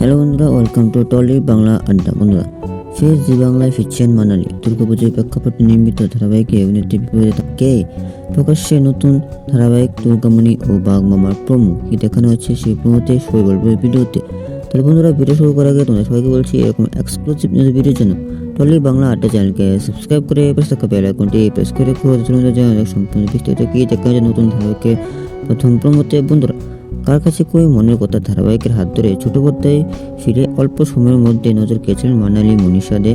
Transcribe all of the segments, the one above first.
Hello বন্ধুরা welcome to trolley Bangla আড্ডা বন্ধুরা ফের জি বাংলায় ফিরছেন মানালি। দুর্গাপুজোর প্রেক্ষাপটে নির্মিত ধারাবাহিকে অভিনেত্রী বিপরীতা কে প্রকাশ্যে নতুন ধারাবাহিক দুর্গামণি ও বাঘ মামার প্রমো কি দেখানো হচ্ছে সেই প্রমোতে সবাই বলব ভিডিওতে। তাহলে বন্ধুরা ভিডিও শুরু করার আগে তোমরা সবাইকে বলছি, এরকম এক্সক্লুসিভ নিউজ ভিডিওর জন্য টলি বাংলা আড্ডা চ্যানেলকে সাবস্ক্রাইব করে, পাশে থাকা বেল আইকনটি প্রেস করে খুব সম্পূর্ণ বিস্তারিত কি দেখা যায় নতুন ধারাবাহিকের প্রথম প্রমোতে বন্ধুরা কার কাছে কই মনের কথা ধারাবাহিকের হাত ধরে ছোট পর্দায় ফিরে অল্প সময়ের মধ্যে নজর কেছেন মানালি, মনীষা দে।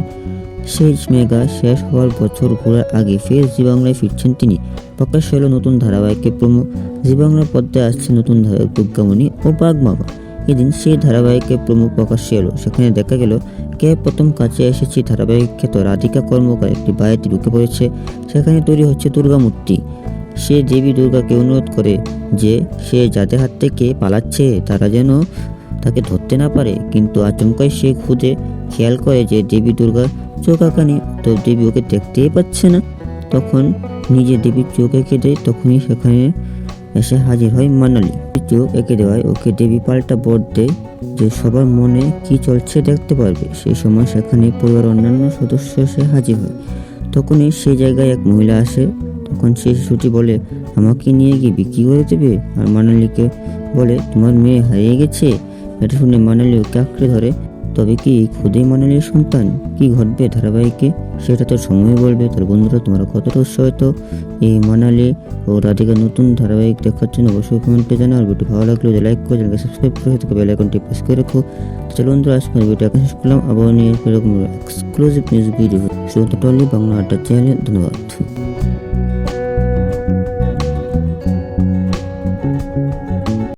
শেষ মেগা শেষ হওয়ার বছর ঘোরার আগে ফের জি বাংলায় ফিরছেন তিনি। প্রকাশ হলো নতুন ধারাবাহিকের প্রমো। জি বাংলার পর্দায় আসছে নতুন ধারাবাহিক দুর্গামণি ও বাঘ মামা। এদিন সেই ধারাবাহিকের প্রমো প্রকাশ্যে এলো। সেখানে দেখা গেল, কে প্রথম কাছে এসেছে ধারাবাহিক খ্যাত রাধিকা কর্মকার একটি বাড়িতে ঢুকে পড়েছে। সেখানে তৈরি হচ্ছে দুর্গা মূর্তি সে দেবী দুর্গাকে অনুরোধ করে যে সে যাদের হাত থেকে পালাচ্ছে, তারা যেন তাকে ধরতে না পারে। কিন্তু আচমকাই সে খুদে খেয়াল করে যে দেবী দুর্গার চোখ আঁকানি, তো দেবী ওকে দেখতেই পাচ্ছে না। তখন নিজে দেবীর চোখ এঁকে দেয়, তখনই সেখানে এসে হাজির হয় মানালি চোখ এঁকে দেওয়ায় ওকে দেবী পাল্টা বর দেয় যে সবার মনে কি চলছে দেখতে পারবে। সেই সময় সেখানে পরিবার অন্যান্য সদস্য এসে হাজির হয়। তখনই সেই জায়গায় এক মহিলা আসে। তখন সে শিশুটি বলে, আমাকে নিয়ে গিয়ে বিক্রি করে দেবে? আর মানালিকে বলে, তোমার মেয়ে হারিয়ে গেছে? এটা শুনে মানালি ওকে আঁকড়ে ধরে। তবে কি খুদেই মানালির সন্তান? কি ঘটবে ধারাবাহিকে? সেটা তো সময় বলবে। তার বন্ধুরা তোমরা কতটা উৎসাহিত? এই মানালি ও রাধিকা নতুন ধারাবাহিক দেখার জন্য অবশ্যই কমেন্টে জানাও। আর ভিডিও ভালো লাগলে লাইক করে চ্যানেলকে সাবস্ক্রাইব করে থেকে বেল আইকনটি প্রেস করে রাখো। চলো বন্ধুরা আজকে ভিডিও এখন শেষ করলাম। আবার নিয়ে এরকম এক্সক্লুসিভ নিউজ ভিডিও শুধু টলি বাংলা আড্ডা চ্যানেলে ধন্যবাদ।